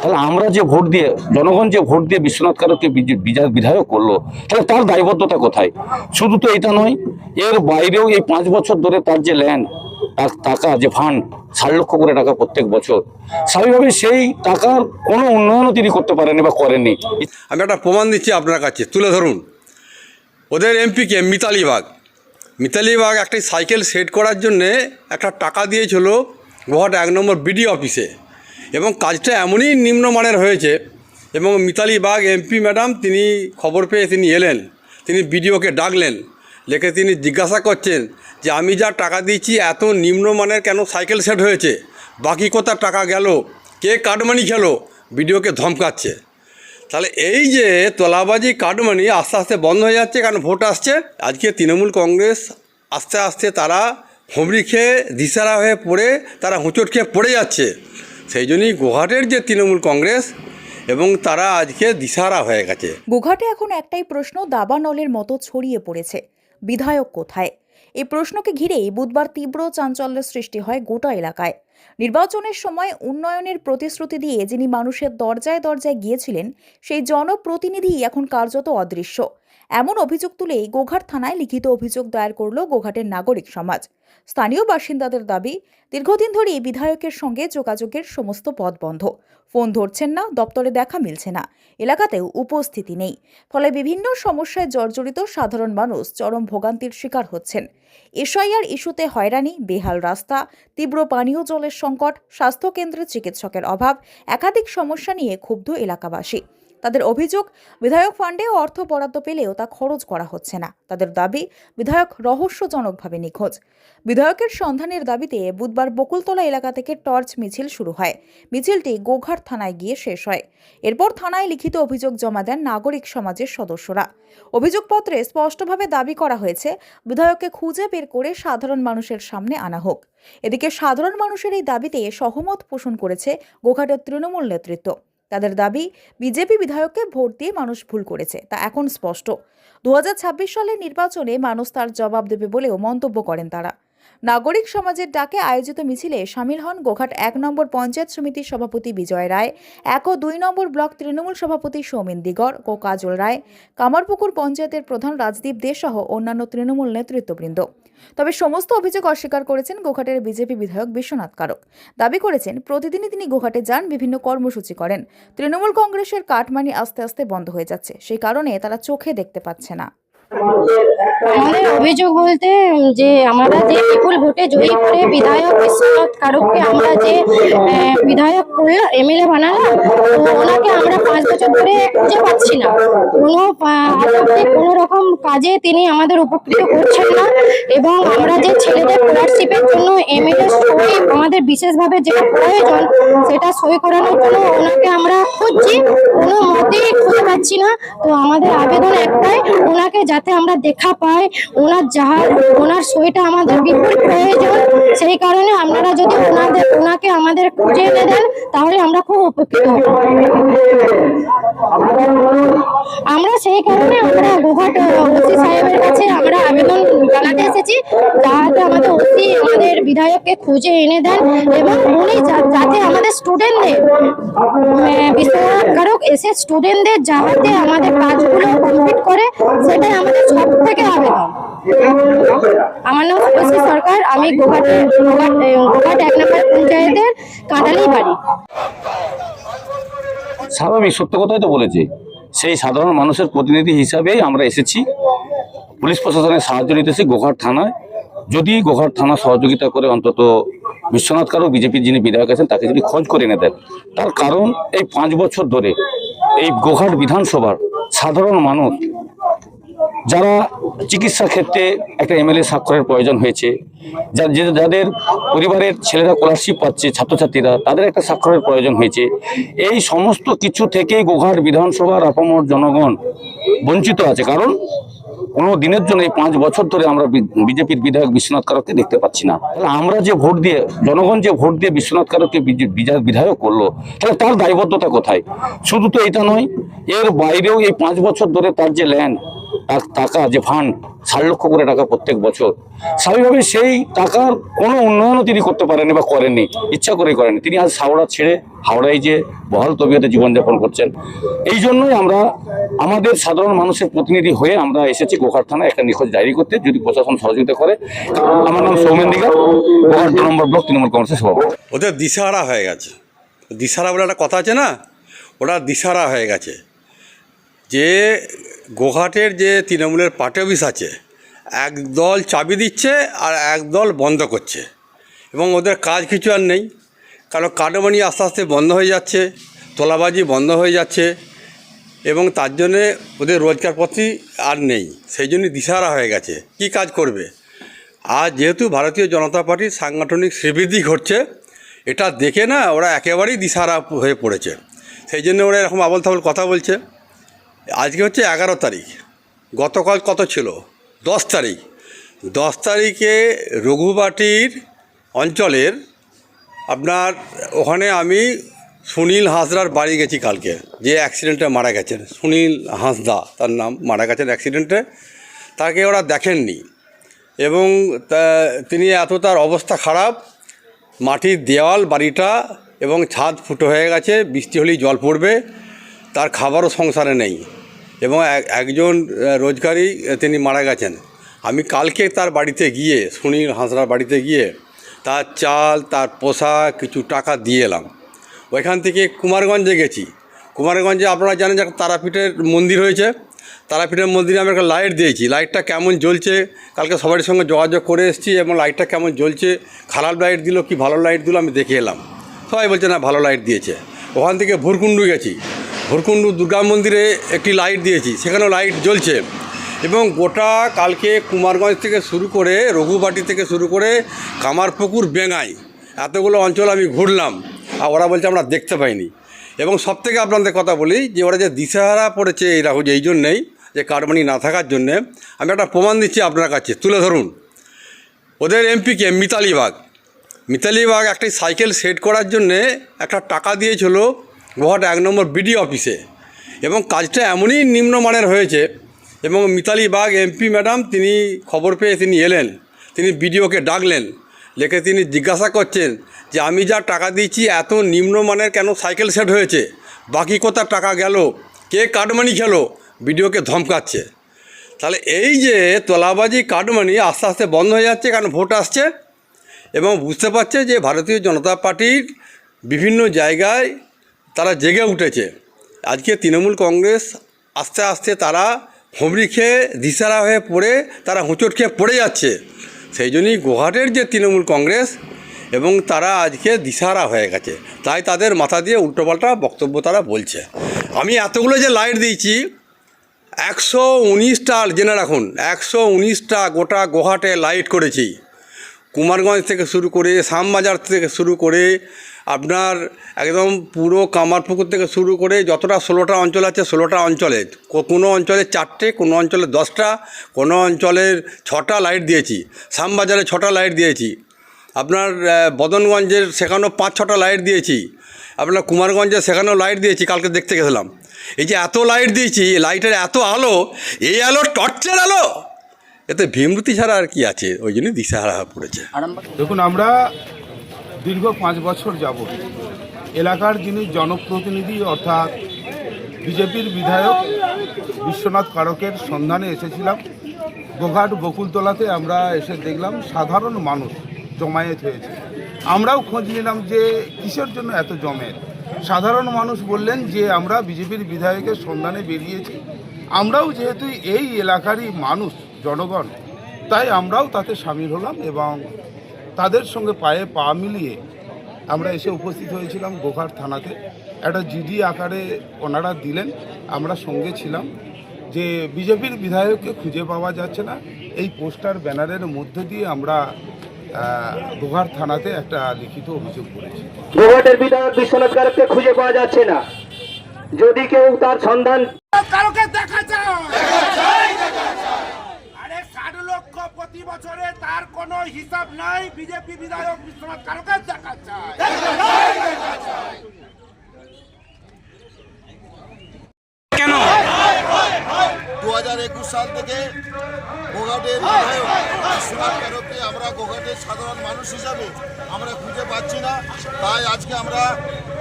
তাহলে আমরা যে ভোট দিয়ে, জনগণ যে ভোট দিয়ে বিশ্বনাথ কারককে বিধায়ক করল, তাহলে তার দায়বদ্ধতা কোথায়? শুধু তো এটা নয়, এর বাইরেও এই পাঁচ বছর ধরে তার যে ল্যান্ড তার টাকা, যে ফান্ড ষাট লক্ষ করে টাকা প্রত্যেক বছর স্বাভাবিকভাবে সেই টাকার কোনো উন্নয়নও তিনি করতে পারেননি বা করেননি। আমি একটা প্রমাণ দিচ্ছি আপনার কাছে, তুলে ধরুন। ওদের এমপিকে মিতালি বাগ। মিতালি বাগ একটি সাইকেল সেট করার জন্যে একটা টাকা দিয়েছিল গোহাট এক নম্বর বিডি অফিসে এবং কাজটা এমনই নিম্নমানের হয়েছে এবং মিতালি বাগ, এমপি ম্যাডাম, তিনি খবর পেয়ে তিনি এলেন, তিনি বিডিওকে ডাকলেন ডেকে তিনি জিজ্ঞাসা করছেন যে আমি যা টাকা দিয়েছি এত নিম্নমানের কেন সাইকেল সেট হয়েছে? বাকি কোথা টাকা গেল? কে কাটমানি খেলো? বিডিওকে ধমকাচ্ছে। তাহলে এই যে তোলাবাজি, কাটমানি আস্তে আস্তে বন্ধ হয়ে যাচ্ছে কারণ ভোট আসছে? আজকে তৃণমূল কংগ্রেস আস্তে আস্তে তারা হুমড়ি খেয়ে দিশারা হয়ে পড়ে, তারা হুঁচট খেয়ে পড়ে যাচ্ছে। সেই জন্যই গোহাটের যে তৃণমূল কংগ্রেস এবং তারা আজকে দিশারা হয়ে গেছে। গোঘাটে এখন একটাই প্রশ্ন, দাবানলের মতো ছড়িয়ে পড়েছে। বিধায়ক কোথায়? এই প্রশ্নকে ঘিরেই বুধবার তীব্র চাঞ্চল্যের সৃষ্টি হয় গোটা এলাকায়। নির্বাচনের সময় উন্নয়নের প্রতিশ্রুতি দিয়ে যিনি মানুষের দরজায় দরজায় গিয়েছিলেন, সেই জনপ্রতিনিধি এখন কার্যত অদৃশ্য। এমন অভিযোগ তুলেই গোঘাট থানায় লিখিত অভিযোগ দায়ের করল গোঘাটের নাগরিক সমাজ। স্থানীয় বাসিন্দাদের দাবি, দীর্ঘদিন ধরেই বিধায়কের সঙ্গে যোগাযোগের সমস্ত পথ বন্ধ। ফোন ধরছেন না, দপ্তরে দেখা মিলছে না। এলাকাতেও উপস্থিতি নেই। ফলে বিভিন্ন সমস্যায় জর্জরিত সাধারণ মানুষ চরম ভোগান্তির শিকার হচ্ছেন। এসআইআর ইস্যুতে হয়রানি, বেহাল রাস্তা, তীব্র পানীয় জলের সংকট স্বাস্থ্যকেন্দ্রে চিকিৎসকের অভাব, একাধিক সমস্যা নিয়ে ক্ষুব্ধ এলাকাবাসী। তাদের অভিযোগ, বিধায়ক ফান্ডে অর্থ বরাদ্দ পেলেও তা খরচ করা হচ্ছে না। তাদের দাবি, বিধায়ক রহস্যজনকভাবে নিখোঁজ। বিধায়কের সন্ধানের দাবিতে বুধবার বকুলতলা এলাকা থেকে টর্চ মিছিল শুরু হয়। মিছিলটি গোঘাট থানায় গিয়ে শেষ হয়। এরপর থানায় লিখিত অভিযোগ জমা দেন নাগরিক সমাজের সদস্যরা। অভিযোগপত্রে স্পষ্টভাবে দাবি করা হয়েছে, বিধায়ককে খুঁজে বের করে সাধারণ মানুষের সামনে আনা হোক। এদিকে সাধারণ মানুষের এই দাবিতে সহমত পোষণ করেছে গোঘাটের তৃণমূল নেতৃত্ব। তাদের দাবি, বিজেপি বিধায়ককে ভোট দিয়ে মানুষ ভুল করেছে, তা এখন স্পষ্ট। দু হাজার ছাব্বিশ সালের নির্বাচনে মানুষ তার জবাব দেবে বলেও মন্তব্য করেন তারা। নাগরিক সমাজের ডাকে আয়োজিত মিছিলে সামিল হন গোঘাট এক নম্বর পঞ্চায়েত সমিতির সভাপতি বিজয় রায়, এক ও দুই নম্বর ব্লক তৃণমূল সভাপতি সৌমিন দিগর ও কাজল রায়, কামারপুকুর পঞ্চায়েতের প্রধান রাজদীপ দে সহ অন্যান্য তৃণমূল নেতৃত্ববৃন্দ। তবে সমস্ত অভিযোগ অস্বীকার করেছেন গোঘাটের বিজেপি বিধায়ক বিশ্বনাথ কারক। দাবি করেছেন, প্রতিদিনই তিনি গোঘাটে যান, বিভিন্ন কর্মসূচি করেন। তৃণমূল কংগ্রেসের কাঠমানি আস্তে আস্তে বন্ধ হয়ে যাচ্ছে। সেই কারণে তারা চোখে দেখতে পাচ্ছে না। আমাদের অভিযোগ বলতে যে আমরা যে বিপুল ভোটে জয়ী করে বিধায়ক বিশ্বনাথ কারককে আমরা যে বিধায়ক করলাম এমএলএ বানালাম তো ওনাকে আমরা পাঁচ বছর ধরে খুঁজে পাচ্ছি না। কোনো কোনো রকম কাজে তিনি আমাদের উপকৃত করছেন না। এবং আমরা যে ছেলেদের স্কলারশিপের জন্য এমএলএ আমাদের বিশেষভাবে যেটা প্রয়োজন, সেটা সই করানোর জন্য ওনাকে আমরা খুঁজছি। কোনো মতেই খুঁজে পাচ্ছি না। তো আমাদের আবেদন একটাই, ওনাকে যাতে আমরা দেখা পাই, ওনার যাহার ওনার সইটা আমাদের বিপুল প্রয়োজন। সেই কারণে আপনারা যদি ওনাদের, ওনাকে আমাদের খুঁজে এনে দেন, তাহলে আমরা খুব উপকৃত হব। আমরা সেই কারণে আমরা গোঘাট ওসি সাহেবের কাছে আমরা আবেদন জানাতে এসেছি, যাতে আমাদের ওসি আমাদের বিধায়ককে খুঁজে এনে দেন এবং উনি যাতে আমাদের স্টুডেন্টদের বিশ্বনাথ কারক এসে স্টুডেন্টদের যাতে আমাদের কাজগুলো কমপ্লিট করে, সেটাই আমাদের সব থেকে আবেদন। আমার নাম শুভশ্রী সরকার, আমি গোঘাটে গোঘাট এক নম্বর পঞ্চায়েতের কাঁটালি বাড়ি। স্বাভাবিক, সত্য কথাই তো বলেছে। সেই সাধারণ মানুষের প্রতিনিধি হিসাবেই আমরা এসেছি। পুলিশ প্রশাসনের সাহায্য নিতেছি গোঘাট থানায়। যদি গোঘাট থানা সহযোগিতা করে অন্তত বিশ্বনাথ কারও, বিজেপির যিনি বিধায়ক আছেন, তাকে যদি খোঁজ করে এনে দেন। তার কারণ এই পাঁচ বছর ধরে এই গোঘাট বিধানসভার সাধারণ মানুষ যারা চিকিৎসা ক্ষেত্রে একটা এমএলএ স্বাক্ষরের প্রয়োজন হয়েছে যাদের পরিবারের ছেলেরা স্কলারশিপ পাচ্ছে, ছাত্রছাত্রীরা, তাদের একটা স্বাক্ষরের প্রয়োজন হয়েছে। এই সমস্ত কিছু থেকেই গোঘাট বিধানসভার আপামর জনগণ বঞ্চিত আছে। কারণ কোনো দিনের জন্য এই পাঁচ বছর ধরে আমরা বিজেপির বিধায়ক বিশ্বনাথ কারককে দেখতে পাচ্ছি না। তাহলে আমরা যে ভোট দিয়ে, জনগণ যে ভোট দিয়ে বিশ্বনাথ কারককে বিধায়ক করল, তাহলে তার দায়বদ্ধতা কোথায়? শুধু তো এটা নয়, এর বাইরেও এই পাঁচ বছর ধরে তার যে ল্যান্ড টা- টাকা যে ফান্ড ষাট লক্ষ করে টাকা প্রত্যেক বছর। স্বাভাবিকভাবে সেই টাকার কোনো উন্নয়নও তিনি করতে পারেননি বা করেননি। ইচ্ছা করে করেননি। তিনি আজ হাওড়া ছেড়ে হাওড়ায় যে বহাল তবিয়তে জীবনযাপন করছেন। এই জন্যই আমরা, আমাদের সাধারণ মানুষের প্রতিনিধি হয়ে আমরা এসেছি গোঘাট থানায় একটা নিখোঁজ ডায়েরি করতে, যদি প্রশাসন সহযোগিতা করে। আমার নাম সৌমেন দিঘা গোঘাট দু নম্বর ব্লক তৃণমূল কংগ্রেসের সভাপতি। ওদের দিশাহারা হয়ে গেছে। দিশাহারা বলে একটা কথা আছে না? ওরা দিশাহারা হয়ে গেছে। যে গোঘাটের যে তৃণমূলের পার্টি অফিস আছে একদল চাবি দিচ্ছে আর একদল বন্ধ করছে। এবং ওদের কাজ কিছু আর নেই। কারণ কাটমানি আস্তে আস্তে বন্ধ হয়ে যাচ্ছে, তোলাবাজি বন্ধ হয়ে যাচ্ছে এবং তার জন্যে ওদের রোজগারপত্রই আর নেই। সেই জন্য দিশারা হয়ে গেছে। কি কাজ করবে? আর যেহেতু ভারতীয় জনতা পার্টির সাংগঠনিক শ্রীবৃদ্ধি ঘটছে, এটা দেখে না ওরা একেবারেই দিশারা হয়ে পড়েছে। সেই জন্য ওরা এরকম আবল তাবল কথা বলছে। আজকে হচ্ছে এগারো তারিখ। গতকাল কত ছিল? দশ তারিখ। দশ তারিখে রঘুবাটির অঞ্চলের আপনার, ওখানে আমি সুনীল হাঁসদার বাড়ি গেছি কালকে, যে অ্যাক্সিডেন্টে মারা গেছেন। সুনীল হাঁসদা, তার নাম, মারা গেছেন অ্যাক্সিডেন্টে তাকে ওরা দেখেননি এবং তিনি এত তার অবস্থা খারাপ, মাটির দেওয়াল, বাড়িটা এবং ছাদ ফুটো হয়ে গেছে, বৃষ্টি হলেই জল পড়বে, তার খাবারও সংসারে নেই। এবং একজন রোজগারি তিনি মারা গেছেন। আমি কালকে তার বাড়িতে গিয়ে, সুনীল হাঁসরার বাড়িতে গিয়ে তার চাল, তার পোশাক, কিছু টাকা দিয়ে এলাম। ওইখান থেকে কুমারগঞ্জে গেছি। কুমারগঞ্জে আপনারা জানেন যে তারাপীঠের মন্দির হয়েছে। তারাপীঠের মন্দিরে আমি একটা লাইট দিয়েছি। লাইটটা কেমন জ্বলছে, কালকে সবার সঙ্গে যোগাযোগ করে এসেছি এবং লাইটটা কেমন জ্বলছে, খারাপ লাইট দিল কি ভালো লাইট দিল আমি দেখে এলাম। সবাই বলছে, না, ভালো লাইট দিয়েছে। ওখান থেকে ভুরকুণ্ডু গেছি। ভুরকুণ্ডু দুর্গা মন্দিরে একটি লাইট দিয়েছি, সেখানেও লাইট জ্বলছে। এবং গোটা কালকে কুমারগঞ্জ থেকে শুরু করে রঘুবাটি থেকে শুরু করে কামারপুকুর বেঙ্গাই এতগুলো অঞ্চল আমি ঘুরলাম, আর ওরা বলছে আমরা দেখতে পাইনি। এবং সব থেকে আপনাদের কথা বলি যে ওরা যে দিশাহারা পড়েছে এই রাহুল এই জন্যেই, যে কারমানি না থাকার জন্যে, আমি একটা প্রমাণ দিচ্ছি আপনার কাছে, তুলে ধরুন। ওদের এমপিকে মিতালি বাগ। মিতালি বাগ একটি সাইকেল সেট করার জন্যে একটা টাকা দিয়েছিল গোহাট এক নম্বর বিডি অফিসে। এবং কাজটা এমনই নিম্নমানের হয়েছে এবং মিতালি বাগ, এমপি ম্যাডাম, তিনি খবর পেয়ে তিনি এলেন, তিনি বিডিওকে ডাকলেন, লেখে তিনি জিজ্ঞাসা করছেন যে আমি যা টাকা দিয়েছি এত নিম্নমানের কেন সাইকেল সেট হয়েছে? বাকি কোথা টাকা গেল? কে কাটমানি খেলো? বিডিওকে ধমকাচ্ছে। তাহলে এই যে তোলাবাজি, কাটমানি আস্তে আস্তে বন্ধ হয়ে যাচ্ছে কারণ ভোট আসছে। এবং বুঝতে পারছে যে ভারতীয় জনতা পার্টির বিভিন্ন জায়গায় তারা জেগে উঠেছে। আজকে তৃণমূল কংগ্রেস আস্তে আস্তে তারা হুমড়ি খেয়ে দিশারা হয়ে পড়ে, তারা হুঁচট খেয়ে পড়ে যাচ্ছে। সেই জন্যই গুহাটের যে তৃণমূল কংগ্রেস এবং তারা আজকে দিশারা হয়ে গেছে, তাই তাদের মাথা দিয়ে উল্টোপাল্টা বক্তব্য তারা বলছে। আমি এতগুলো যে লাইট দিয়েছি, একশো উনিশটা জেনে রাখুন, একশো উনিশটা গোটা গোহাটে লাইট করেছি। কুমারগঞ্জ থেকে শুরু করে শ্যামবাজার থেকে শুরু করে আপনার একদম পুরো কামারপুকুর থেকে শুরু করে যতটা ষোলোটা অঞ্চল আছে, ষোলোটা অঞ্চলে, কোনো অঞ্চলে চারটে, কোনো অঞ্চলে দশটা, কোনো অঞ্চলের ছটা লাইট দিয়েছি। শ্যামবাজারে ছটা লাইট দিয়েছি। আপনার বদনগঞ্জের সেখানেও পাঁচ, ছটা লাইট দিয়েছি। আপনার কুমারগঞ্জে সেখানেও লাইট দিয়েছি, কালকে দেখতে গেছিলাম। এই যে এত লাইট দিয়েছি লাইটের এত আলো, এই আলো টর্চের আলো! এতে ভীমরতি ছাড়া আর কি আছে? ওই জন্য দিশাহারা পড়েছে। দেখুন, আমরা দীর্ঘ পাঁচ বছর যাব এলাকার যিনি জনপ্রতিনিধি অর্থাৎ বিজেপির বিধায়ক বিশ্বনাথ কারকের সন্ধানে এসেছিলাম, গোঘাট বকুলতলাতে আমরা এসে দেখলাম সাধারণ মানুষ জমায়েত হয়েছে। আমরাও খোঁজ নিলাম যে কিসের জন্য এত জমায়েত। সাধারণ মানুষ বললেন যে আমরা বিজেপির বিধায়কের সন্ধানে বেরিয়েছি। আমরাও যেহেতু এই এলাকারই মানুষ জনগণ। তাই আমরাও তাতে সামিল হলাম এবং তাদের সঙ্গে পায়ে পা মিলিয়ে আমরা এসে উপস্থিত হয়েছিলাম গোঘাট থানাতে। একটা জিডি আকারে ওনারা দিলেন আমরা সঙ্গে ছিলাম। যে বিজেপির বিধায়ককে খুঁজে পাওয়া যাচ্ছে না এই পোস্টার ব্যানারের মধ্য দিয়ে আমরা গোঘাট থানাতে একটা লিখিত অভিযোগ করেছি। গোঘাটের বিধায়ক বিশ্বনাথ কারককে খুঁজে পাওয়া যাচ্ছে না। যদি কেউ তার সন্ধান কারোকে দেখা যায়। প্রতি বছরে তার কোনো হিসাব নাই। বিজেপি বিধায়ক বিশ্বনাথ কারোকে দেখা যায়। কেন? দু হাজার একুশ সাল থেকে গোঘাটের বিশ্বনাথ কারককে আমরা গোঘাটের সাধারণ মানুষ হিসাবে আমরা খুঁজে পাচ্ছি না। তাই আজকে আমরা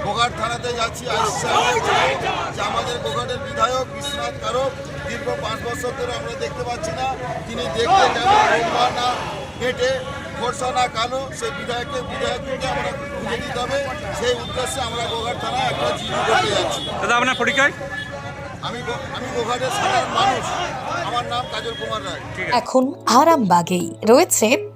গোঘাট থানাতে যাচ্ছি কাছে যে আমাদের গোঘাটের বিধায়ক বিশ্বনাথ কারক দীর্ঘ পাঁচ বছর ধরে আমরা দেখতে পাচ্ছি না। তিনি দেখতে রোগা না হেঁটে ফর্সা না কালো সেই বিধায়ককে বিধায়ককে আমরা খুঁজে দিতে হবে। সেই উদ্দেশ্যে আমরা গোঘাট থানায় একটা জিডি করতে যাচ্ছি। দাদা আপনার পরিচয়? আমি আমি গোঘাটের সাধারণ মানুষ। আমার নাম কাজল কুমার রায়। এখন আরামবাগেই রয়েছে